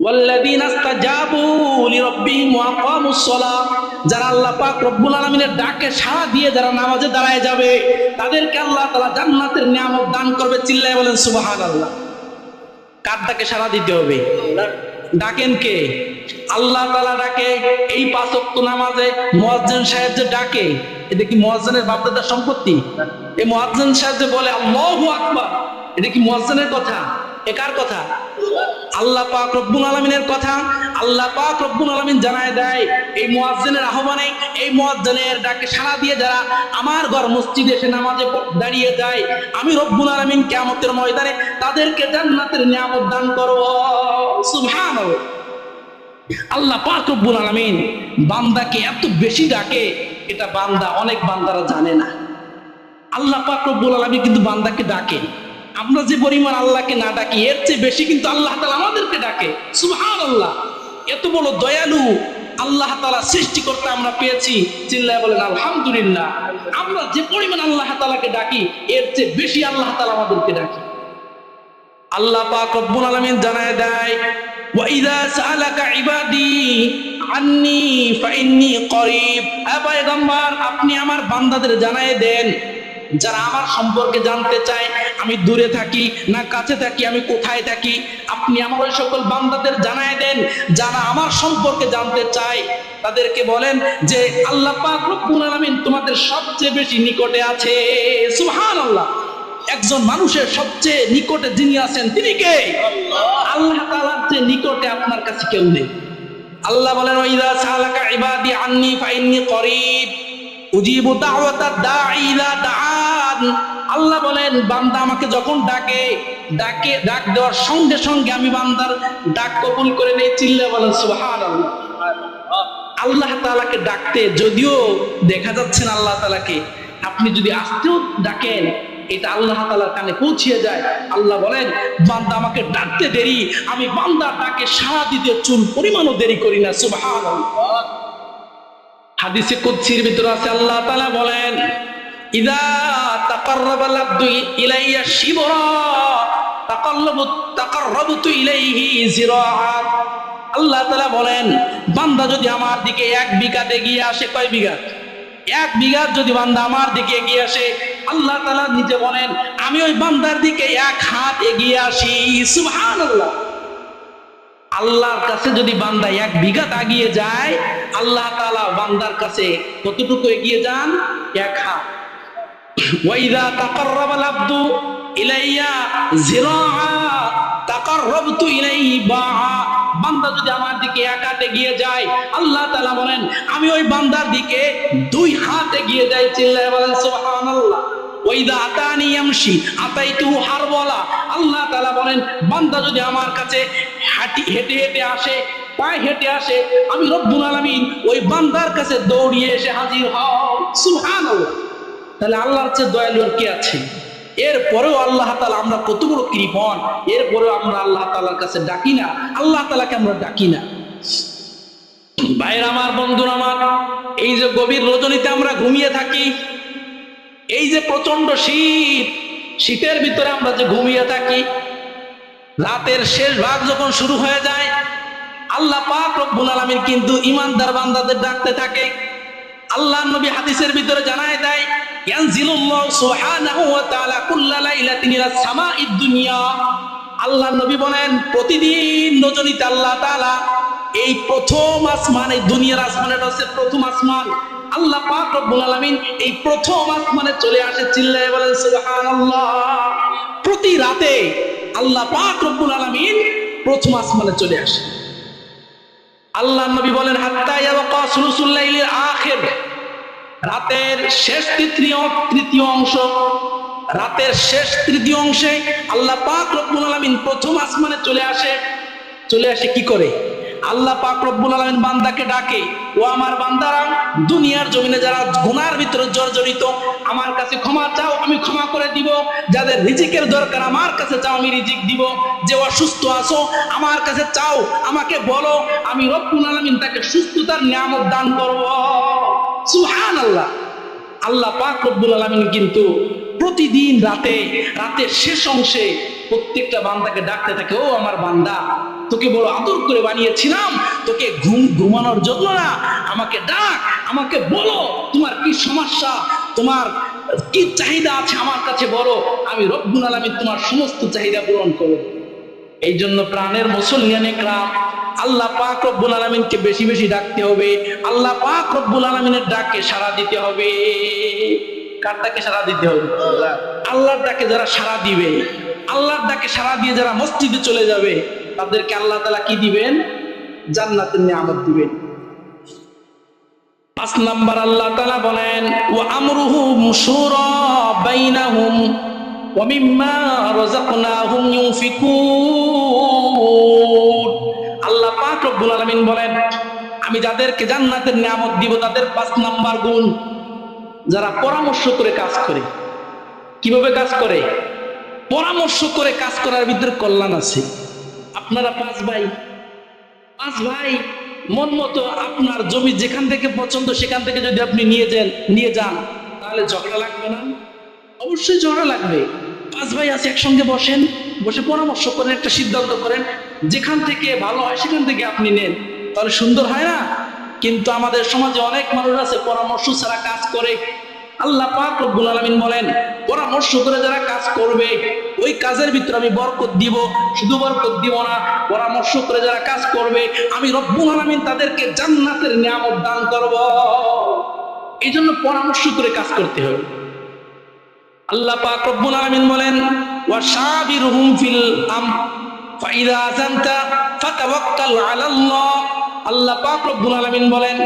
ইসতাজাবু লিরাব্বিহিম ওয়া আকামুস সালাহ, যারা আল্লাহ পাক রব্বুল আলামিনের ডাকে সাড়া দিয়ে যারা নামাজে দাঁড়ায় যাবে, তাদেরকে আল্লাহ তাআলা জান্নাতের নিয়ামত দান করবে, চিল্লায় বলেন, সুবহানাল্লাহ। কার ডাকে সাড়া দিতে হবে? ডাকেন কে? আল্লাহ তাআলা ডাকে, এই পাঁচ ওয়াক্ত নামাজে মুয়াজ্জিন সাহেব যে ডাকে, এটা কি মুয়াজ্জিনের বাপদাদার সম্পত্তি? এই মুয়াজ্জিন সাহেব যে বলে, আল্লাহু আকবার এটা কি মুয়াজ্জিনের কথা? এ কার কথা? আল্লাহ পাক রব্বুল আলমিনের কথা। আল্লাহ পাক রব্বুল আলমিন জানায় দেয়, এই মুয়াজ্জিনের আহ্বানে, এই মুয়াজ্জিনের ডাকে সাড়া দিয়ে যারা আমার ঘর মসজিদে এসে নামাজে দাঁড়িয়ে যায়, আমি রব্বুল আলমিন কিয়ামতের ময়দানে তাদেরকে জান্নাতের নিয়ামত দান করব। সুবহানাল্লাহ। আল্লাহ পাক রব্বুল আলমিন বান্দাকে এত বেশি ডাকে, এটা বান্দা অনেক বান্দারা জানে না। আল্লাহ পাক রব্বুল আলামিন কিন্তু বান্দাকে ডাকে। আমরা যে পরিমাণ আল্লাহকে না ডাকি, এর চেয়ে বেশি কিন্তু আল্লাহ তালা আমাদেরকে ডাকে। সুহান আল্লাহ এত বড় দয়ালু আল্লাহ তাআলা সৃষ্টিকর্তা আমরা পেয়েছি। চিল্লায় বলেন, আলহামদুলিল্লাহ। আমরা যে পরিমাণ আল্লাহ তালাকে ডাকি, এর চেয়ে বেশি আল্লাহ তাআলা আমাদেরকে ডাকে। আল্লাহ পাক রব্বুল আলামিন জানায় দেয়, ওয়া ইযা সাআলাকা ইবাদি আন্নি ফাইন্নি করিব। আপনি আমার বান্দাদের জানায় দেন যারা আমার সম্পর্কে জানতে চায় আমি দূরে থাকি না কাছে থাকি আমি কোথায় থাকি আপনি আমার ওই সকল বান্দাদের জানায় দেন। যারা আমার সম্পর্কে জানতে চায় তাদেরকে বলেন যে আল্লাহ পাক রব্বুল আলামিন তোমাদের সবচেয়ে বেশি নিকটে আছে। সুবহানাল্লাহ। একজন মানুষের সবচেয়ে নিকটে যিনি আছেন তিনি কে? আল্লাহ। তাআলার চেয়ে নিকটে আপনার কাছে কেউ নেই। আল্লাহ বলেন ওয়াইদা সালাকা ইবাদি আন্নি ফাইন্নি করিব। উজিবু আল্লাহ বলেন, বান্দা আমাকে যখন ডাকে ডাকে, ডাক দেওয়ার সঙ্গে সঙ্গে আমি বান্দার ডাক কবুল করে নেই, চিল্লা বলেন সুবহানাল্লাহ। আল্লাহ তাআলাকে ডাকতে যদিও দেখা যাচ্ছে না আল্লাহ তাআলাকে, আপনি যদি আসতেও ডাকেন, এটা আল্লাহ তাআলার কানে পৌঁছিয়ে যায়। আল্লাহ বলেন, বান্দা আমাকে ডাকতে দেরি, আমি বান্দা ডাকে সাড়া দিতে চুল পরিমাণও দেরি করি না, সুবহানাল্লাহ। হাদিসে কুদসির ভিতরে আছে, আল্লাহ তাআলা বলেন, ইদা তাকাররাবাল আবদু ইলাইয়া শিবরা তাকাল্লাবু তাকাররাবতু ইলাইহি জিরাআ আল্লাহ তাআলা বলেন, বান্দা যদি আমার দিকে এক বিঘাতে গিয়ে আসে, কয় বিঘা? এক বিঘা যদি বান্দা আমার দিকে এগিয়ে আসে, আল্লাহ তাআলা নিজে বলেন, আমি ওই বান্দার দিকে এক হাত এগিয়ে আসি। সুবহানাল্লাহ। আল্লাহর কাছে যদি বান্দা এক বিঘা আগিয়ে যায়, আল্লাহ তালা বান্দার কাছে কতটুকু এগিয়ে যান? এক হাত। ইলাইয়া বান্দা যদি আমার দিকে এক হাত যায়, আল্লাহ বলেন, আমি ওই বান্দার দিকে দুই হাত এগিয়ে যাই, চিল্লায় বলেন, সুবহানাল্লাহ। ওইদা আতানি ইয়ামশি, আতাইতু হারবলা। আল্লাহ তাআলা বলেন, বান্দা যদি আমার কাছে হাঁটি, হেঁটে হেঁটে আসে, পায়ে হেঁটে আসে, আমি রব্বুল আলামিন ওই বান্দার কাছে দৌড়িয়ে এসে হাজির হও। সুবহানাল্লাহ। তাহলে আল্লাহর চেয়ে দয়ালু কে আছে? এরপরেও আল্লাহ তাআলা আমরা কত বড় কৃপণ, এরপরেও আমরা আল্লাহ তালার কাছে ডাকি না। আল্লাহ তালাকে আমরা ডাকি না। ভাইয়ের আমার, বন্ধুর আমার, এই যে গভীর রজনীতে আমরা ঘুমিয়ে থাকি এই যে প্রচণ্ড শীত, শীতের ভিতরে আমরা যে ঘুমিয়ে থাকি, রাতের শেষ ভাগ যখন শুরু হয়ে যায়, আল্লাহ পাক রব্বুল আলামিন কিন্তু ইমানদার বান্দাদের ডাকতে থাকে। আল্লাহ নবী হাদিসের ভিতরে জানায় দেয় আল্লাহ নবী বলেন, প্রতিদিন রজনীতে আল্লাহ তাআলা এই প্রথম আসমান, এই দুনিয়ার আসমানের হচ্ছে প্রথম আসমান। আল্লাহ পাক রব্বুল আলামিন এই প্রথম আসমানে চলে আসে চিল্লায় বলেন, সুবহানাল্লাহ। প্রতি রাতে আল্লাহ পাক রব্বুল আলামিন প্রথম আসমানে চলে আসে। আল্লাহ নবী বলেন, হাত্তা ইয়াবকা সুলুসুল লাইলিল আখির। রাতের শেষ তৃতীয় তৃতীয় অংশ, রাতের শেষ তৃতীয় অংশে আল্লাহ পাক রব্বুল আলামিন প্রথম আসমানে চলে আসে। চলে আসে কি করে? আল্লাহ পাক রব্বুল আলামিন বান্দাকে ডাকে, ও আমার বান্দারা, দুনিয়ার জমিনে যারা গুনার ভিতরে জর্জরিত, আমার কাছে ক্ষমা চাও, আমি ক্ষমা করে দিব। যাদের রিজিকের দরকার, আমার কাছে চাও, আমি রিজিক দিব। যে অসুস্থ আছো, আমার কাছে চাও, আমাকে বলো, আমি রব্বুল আলামিন তাকে সুস্থতার নিয়ামত দান করব। সুবহানাল্লাহ। আল্লাহ আল্লাহ পাক রব্বুল আলামিন কিন্তু প্রতিদিন রাতে, রাতের শেষ অংশে প্রত্যেকটা বান্দাকে ডাকতে থাকে, ও আমার বান্দা তোকে বড় আদর করে বানিয়েছিলাম। তোকে ঘুম ঘুমানোর জন্য না, আমাকে ডাক, আমাকে বলো, তোমার কি সমস্যা? তোমার কি চাহিদা আছে আমার কাছে বলো, আমি রব্বুল আলামিন তোমার সমস্ত চাহিদা পূরণ করব। এই জন্য প্রাণের মুসলিয়ানে ক্রাম আল্লাহ পাক রব্বুল আলামিনকে বেশি বেশি ডাকতে হবে। আল্লাহ পাক রব্বুল আলামিনের ডাকে সাড়া দিতে হবে। কার ডাকে সাড়া দিতে হবে? আল্লাহর ডাকে যারা সাড়া দিবে, আল্লাহর ডাকে সাড়া দিয়ে যারা মসজিদে চলে যাবে তাদেরকে আল্লাহ তাআলা কি দিবেন? জান্নাতের নিয়ামত দিবেন। পাঁচ নাম্বার আল্লাহ তাআলা বলেন, ওয়া আমরুহুম শুরা বাইনাহুম আমি যাদেরকে জান্নাতের নিয়ামত দিব, তাদের পাঁচ নাম্বার গুণ। যারা পরামর্শ করে কাজ করে। কীভাবে কাজ করে? পরামর্শ করে কাজ করার ভিতরে কল্যাণ আছে। আপনারা পাঁচ ভাই। পাঁচ ভাই, মন মতো আপনার জমি যেখান থেকে পছন্দ সেখান থেকে যদি আপনি নিয়ে যান নিয়ে যান, তাহলে ঝগড়া লাগবে না। অবশ্যই ঝগড়া লাগবে। পাঁচ ভাই আছে, একসঙ্গে বসেন, বসে পরামর্শ করেন, একটা সিদ্ধান্ত করেন। যেখান থেকে ভালো হয় সেখান থেকে আপনি নেন। তাহলে সুন্দর হয় না? কিন্তু আমাদের সমাজে অনেক মানুষ আছে, পরামর্শ ছাড়া কাজ করে। আল্লাহ পাক রব্বুল আলামিন বলেন পরামর্শ করে যারা কাজ করবে, ওই কাজের ভিতরে আমি বরকত দিব। শুধু বরকত দিব না, পরামর্শ করে যারা কাজ করবে, আমি রব্বুল আলামিন তাদেরকে জান্নাতের নিয়ামত দান করব। এই জন্য পরামর্শ করে কাজ করতে হবে। আল্লাহ পাক রব্বুল আলামিন বলেন ওয়া শাবিরহুম ফিল আম ফাইদা আযানতা ফাতাওয়াক্কাল আলাল্লাহ। আল্লাহ পাক রব্বুল আলামিন বলেন,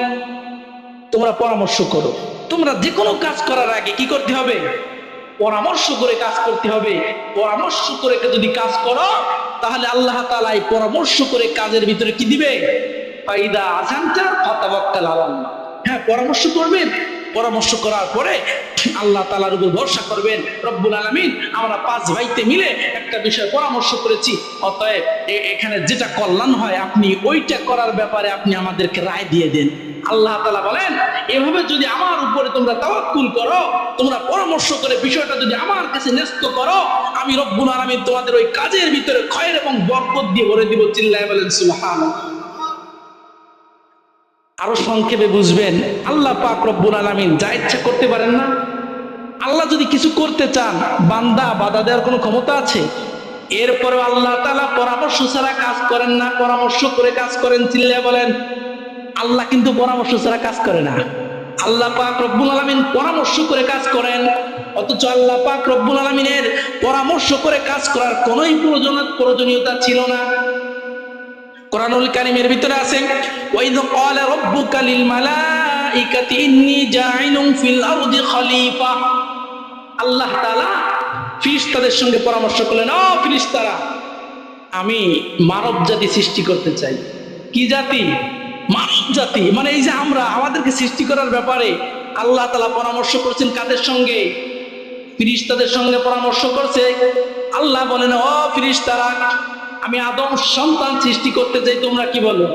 তোমরা পরামর্শ করো। তোমরা যে কোনো কাজ করার আগে কি করতে হবে? পরামর্শ করে কাজ করতে হবে। পরামর্শ করে যদি কাজ করো, তাহলে আল্লাহ তাআলা এই পরামর্শ করে কাজের ভিতরে কি দিবে? ফাইদা আযানতা ফাতাওয়াক্কাল আলাল্লাহ হ্যাঁ পরামর্শ করবেন। পরামর্শ করার পরে আল্লাহ তালার উপর ভরসা করবেন, রব্বুল আলমিন, আমরা পাঁচ ভাইতে মিলে একটা বিষয় পরামর্শ করেছি। অতএব এখানে যেটা কল্যাণ হয়, আপনি ওইটা করার ব্যাপারে আপনি আমাদেরকে রায় দিয়ে দেন। আল্লাহ তালা বলেন, এভাবে যদি আমার উপরে তোমরা তাওয়াক্কুল করো, তোমরা পরামর্শ করে বিষয়টা যদি আমার কাছে ন্যস্ত করো, আমি রব্বুল আলমিন তোমাদের ওই কাজের ভিতরে ক্ষয়ের এবং বরকত দিয়ে ভরে দিব চিল্লায় বলেন, সুবহানাল্লাহ। আরও সংক্ষেপে বুঝবেন, আল্লাহ পাক রব্বুল আলামিন যা ইচ্ছা করতে পারেন না। আল্লাহ যদি কিছু করতে চান, বান্দা বাধা দেওয়ার কোনো ক্ষমতা আছে? এরপরে আল্লাহ তাআলা পরামর্শ ছাড়া কাজ করেন না, পরামর্শ করে কাজ করেন চিল্লে বলেন আল্লাহ কিন্তু পরামর্শ ছাড়া কাজ করে না। আল্লাহ পাক রব্বুল আলামিন পরামর্শ করে কাজ করেন। অথচ আল্লাহ পাক রব্বুল আলামিনের পরামর্শ করে কাজ করার কোনোই প্রয়োজন প্রয়োজনীয়তা ছিল না। ভিতরে আছে আল্লাহ সঙ্গে পরামর্শ করলেন আমি মানব জাতি সৃষ্টি করতে চাই। কি জাতি? মানব জাতি মানে এই যে আমরা, আমাদেরকে সৃষ্টি করার ব্যাপারে আল্লাহ তালা পরামর্শ করছেন কাদের সঙ্গে? ফিরিস্তাদের সঙ্গে পরামর্শ করছে। আল্লাহ বলেন, ও ফিরিস্তারা, আমি আদম সন্তান সৃষ্টি করতে চাই তোমরা কি বলো?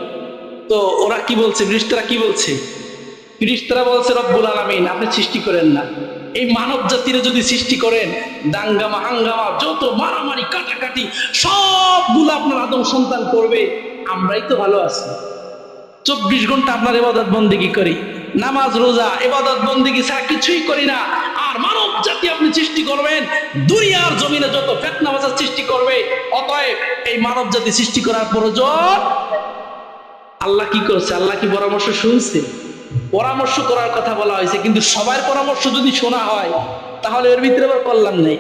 তো ওরা কি বলছে? ফিরিস্তারা কি বলছে? ফিরিস্তারা বলছে, রব্বুল আলামিন, আপনি সৃষ্টি করেন না। এই মানব জাতির যদি সৃষ্টি করেন, দাঙ্গামা, হাঙ্গামা, যত মারামারি, কাটাকাটি, সবগুলো আপনার আদম সন্তান করবে, আমরাই তো ভালো আছি। চব্বিশ ঘণ্টা আপনার এবাদত বন্দিগি করি। নামাজ, রোজা এবাদত বন্দিগি ছাড়া কিছুই করি না। আর মানব জাতি আপনি সৃষ্টি করবেন, দুনিয়ার জমিনে যত ফেতনা বাজার সৃষ্টি করবে, অতএব এই মানব জাতি সৃষ্টি করার প্রয়োজন। আল্লাহ কি করছে? আল্লাহ কি পরামর্শ শুনছে? পরামর্শ করার কথা বলা হয়েছে, কিন্তু সবার পরামর্শ যদি শোনা হয়, তাহলে এর ভিতরে আবার কল্যাণ নেই।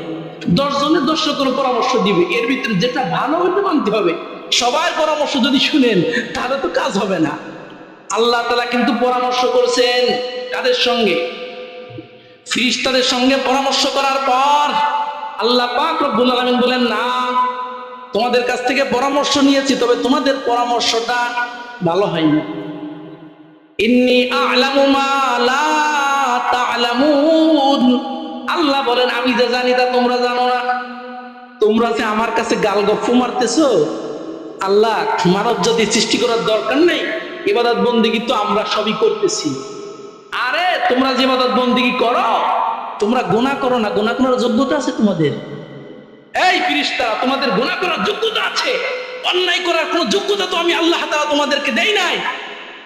দশ জনের দশ রকমের পরামর্শ দিবে, এর ভিতরে যেটা ভালো হইতে মানতে হবে। সবার পরামর্শ যদি শুনেন, তাহলে তো কাজ হবে না। আল্লাহ তালা কিন্তু পরামর্শ করছেন কাদের সঙ্গে। ফিরিস্তাদের সঙ্গে পরামর্শ করার পর আল্লাহ পাক রব্বুল আলামিন বলেন, না, তোমাদের কাছ থেকে পরামর্শ নিয়েছি, তবে তোমাদের পরামর্শটা ভালো হয়নি। ইন্নি আল্লাহ বলেন, আমি যা জানি তা তোমরা জানো না। তোমরা যে আমার কাছে গাল গপ্প মারতেছো আল্লাহ মানব জাতি সৃষ্টি করার দরকার নেই, ইবাদত বন্দিগি তো আমরা সবই করতেছি। আরে, তোমরা যে ইবাদত বন্দিগি করো, তোমরা গোনা করো না গোনা করার যোগ্যতা আছে তোমাদের। এই ফিরিস্তা, তোমাদের গোনা করার যোগ্যতা আছে। অন্যায় করার কোনো যোগ্যতা তো আমি আল্লাহ তাআলা তোমাদেরকে দেই নাই।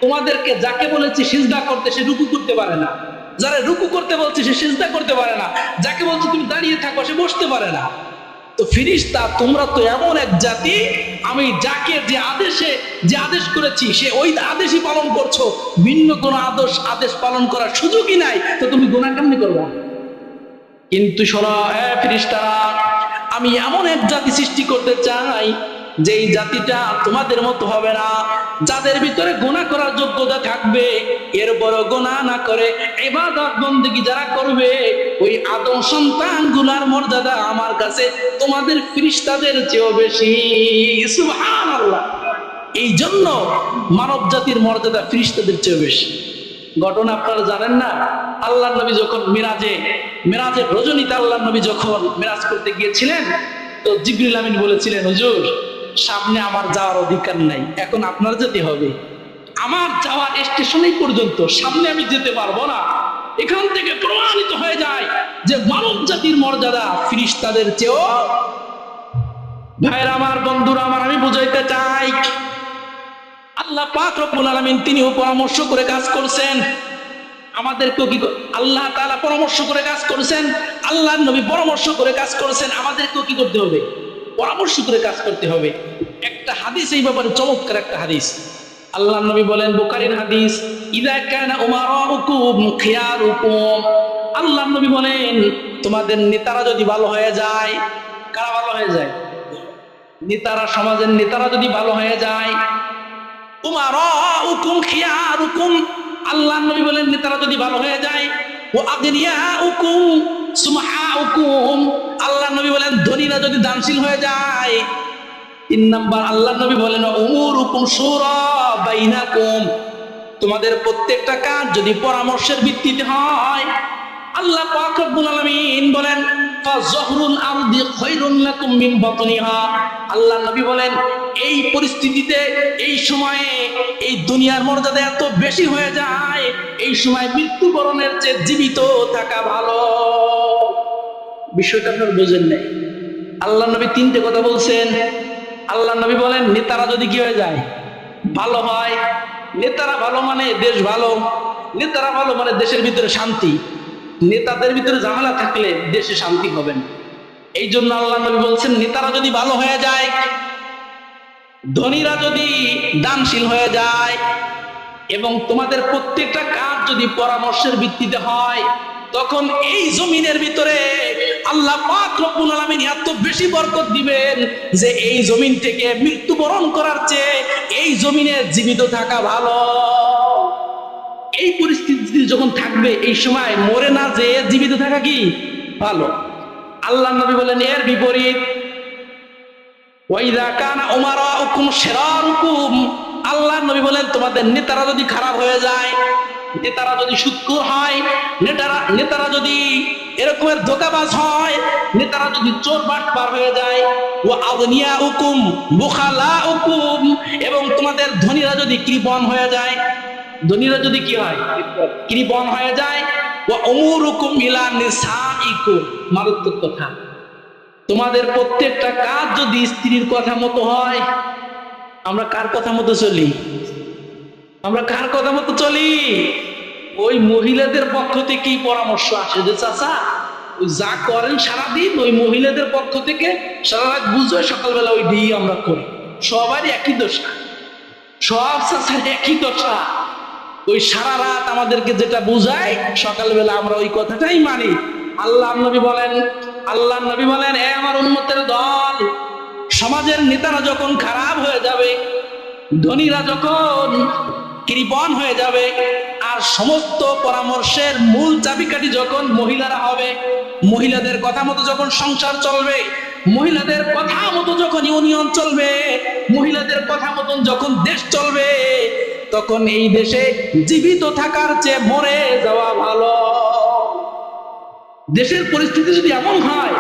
তোমাদেরকে যাকে বলেছি সিজদা করতে সে রুকু করতে পারে না। যারা রুকু করতে বলছে সে সিজদা করতে পারে না। যাকে বলছে তুমি দাঁড়িয়ে থাকো সে বসতে পারে না। তো ফিরিস্তা, তোমরা তো এমন এক জাতি, আমি যাকে যে আদেশে, যে আদেশ করেছি, সে ওই আদেশই পালন করছ। ভিন্ন কোনো আদেশ আদেশ পালন করার সুযোগই নাই, তো তুমি গোনা কেমনি করবা? কিন্তু শোনা হ্যাঁ ফিরিস্তারা, আমি এমন এক জাতি সৃষ্টি করতে চাই যেই জাতিটা তোমাদের মতো হবে না, যাদের ভিতরে গোনা করার যোগ্যতা থাকবে, এর বড় গোনা না করে এবাদত বন্দেগী যারা করবে, ওই আদম সন্তানগুলার মর্যাদা আমার কাছে তোমাদের ফিরিস্তাদের চেয়েও বেশি। এই জন্য মানব জাতির মর্যাদা ফিরিস্তাদের চেয়েও বেশি। ঘটনা আপনারা জানেন না? আল্লাহ নবী যখন মিরাজে মিরাজের রজনীতে আল্লাহ নবী যখন মিরাজ করতে গিয়েছিলেন, তো জিবরিল আমিন বলেছিলেন, হুজুর সামনে আমার যাওয়ার অধিকার নাই। এখন আপনার যেতে হবে। আমার যাওয়ার স্টেশনেই পর্যন্ত সামনে আমি যেতে পারব না। এখান থেকে প্রমাণিত হয়ে যায় যে মানব জাতির মর্যাদা ফিরিস্তাদের চেয়েও ভাইরা আমার, বন্ধুরা আমার, আমি বুঝাইতে চাই, আল্লাহ পাক রব্বুল আলামিন তিনিও পরামর্শ করে কাজ করছেন। আমাদেরকেও কি আল্লাহ তাআলা পরামর্শ করে কাজ করছেন। আল্লাহর নবী পরামর্শ করে কাজ করেছেন। আমাদেরকেও কি করতে হবে? পরামর্শ করে কাজ করতে হবে। একটা হাদিস, এই ব্যাপারে চমৎকার একটা হাদিস। আল্লাহ নবী বলেন, বুখারীর হাদিস, ইদা কানা উমারাউকুম খিয়ারুকুম। আল্লাহ নবী বলেন, তোমাদের নেতারা যদি ভালো হয়ে যায়, কারা ভালো হয়ে যায়? নেতারা, সমাজের নেতারা যদি ভালো হয়ে যায়, উমারাউকুম খিয়ারুকুম। আল্লাহ নবী বলেন, নেতারা যদি ভালো হয়ে যায় ও আগনিয়াউকুম সুমাহাউকুম। আল্লাহ নবী বলেন, ধনীরা যদি দানশীল হয়ে যায়, তিন নাম্বার আল্লাহ নবী বলেন, উমুরুকুম শুরা বাইনাকুম। তোমাদের প্রত্যেকটা কাজ যদি পরামর্শের ভিত্তিতে হয়, আল্লাহ পাক রব্বুল আলামিন বলেন আল্লাহ নবী বলেন, এই পরিস্থিতিতে, এই সময়ে এই দুনিয়ার মর্যাদা এত বেশি হয়ে যায়, এই সময় মৃত্যুবরণের চেয়ে জীবিত থাকা ভালো। বিষয়টা আপনার বোঝেন নাই। আল্লাহ নবী তিনটে কথা বলছেন। আল্লাহ নবী বলেন, নেতারা যদি কি হয়ে যায়? ভালো হয়। নেতারা ভালো মানে দেশ ভালো। নেতারা ভালো মানে দেশের ভিতরে শান্তি। নেতাদের ভিতরে ঝামেলা থাকলে দেশে শান্তি হবে না। এই জন্য আল্লাহ নবী বলছেন, নেতারা যদি ভালো হয়ে যায়, ধনীরা যদি দানশীল হয়ে যায়, এবং তোমাদের প্রত্যেকটা কাজ যদি পরামর্শের ভিত্তিতে হয়, তখন এই জমিনের ভিতরে আল্লাহ পাক রব্বুল আলামিন এত বেশি বরকত দিবেন যে এই জমিন থেকে মৃত্যুবরণ করার চেয়ে এই জমিনে জীবিত থাকা ভালো। এই পরিস্থিতি যখন থাকবে, এই সময় মরে না যে জীবিত থাকা কি? ভালো। আল্লাহ নবী বলেন, এর বিপরীত। ওয়াইদা কানা উমারাউকুম শিরারুকুম। আল্লাহ নবী বলেন, তোমাদের নেতারা যদি খারাপ হয়ে যায় নেতারা যদি সুৎকুর হয়, নেতারা নেতারা যদি এরকমের ধোকাবাজ হয়, নেতারা যদি চোর বাটপার হয়ে যায় ও আদনিয়া হুকুম বুখালা হুকুম এবং তোমাদের ধনীরা যদি কৃপণ হয়ে যায়, ধনীরা যদি কি হয়? কৃপণ হয়ে যায় ও অমুরুকুম ইলা নিসাইকুম মারাত্মক কথা। তোমাদের প্রত্যেকটা কাজ যদি স্ত্রীর কথা মতো হয়, আমরা কার কথা মতো চলি? আমরা কার কথা মতো চলি? ওই মহিলাদের পক্ষ থেকেই পরামর্শ আসে যে, চাচা, ওই যা করেন সারাদিন, ওই মহিলাদের পক্ষ থেকে সারা রাত বুঝো, সকালবেলা ওই দিয়ে আমরা করি। সবারই একই দশা। সব চাচার একই দশা। ওই সারা রাত আমাদেরকে যেটা বুঝায়, সকালবেলা আমরা ওই কথাটাই মানি। আল্লাহ নবী বলেন আল্লাহ নবী বলেন, এ আমার উন্মতের দল, সমাজের নেতারা যখন খারাপ হয়ে যাবে, ধনীরা যখন কৃপণ হয়ে যাবে। আর সমস্ত পরামর্শের মূল চাবিকাঠি যখন মহিলারা হবে, মহিলাদের কথা মতো যখন সংসার চলবে, মহিলাদের কথা মতো যখন ইউনিয়ন চলবে, মহিলাদের কথা মতন যখন দেশ চলবে, তখন এই দেশে জীবিত থাকার চেয়ে মরে যাওয়া ভালো। দেশের পরিস্থিতি যদি এমন হয়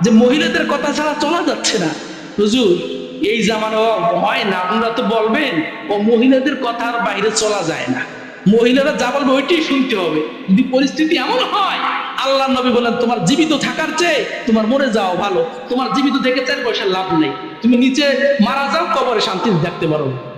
যে মহিলাদের কথা ছাড়া চলা যাচ্ছে না হুজুর, এই জামানা হয় না আপনারা তো বলবেন, ও মহিলাদের কথার বাইরে চলা যায় না। মহিলারা যা বলবে ওইটাই শুনতে হবে। যদি পরিস্থিতি এমন হয়, আল্লাহ নবী বলেন, তোমার জীবিত থাকার চেয়ে তোমার মরে যাও ভালো। তোমার জীবিত থেকে চার পয়সার লাভ নেই। তুমি নিচে মারা যাও, কবরে শান্তি দেখতে পারো।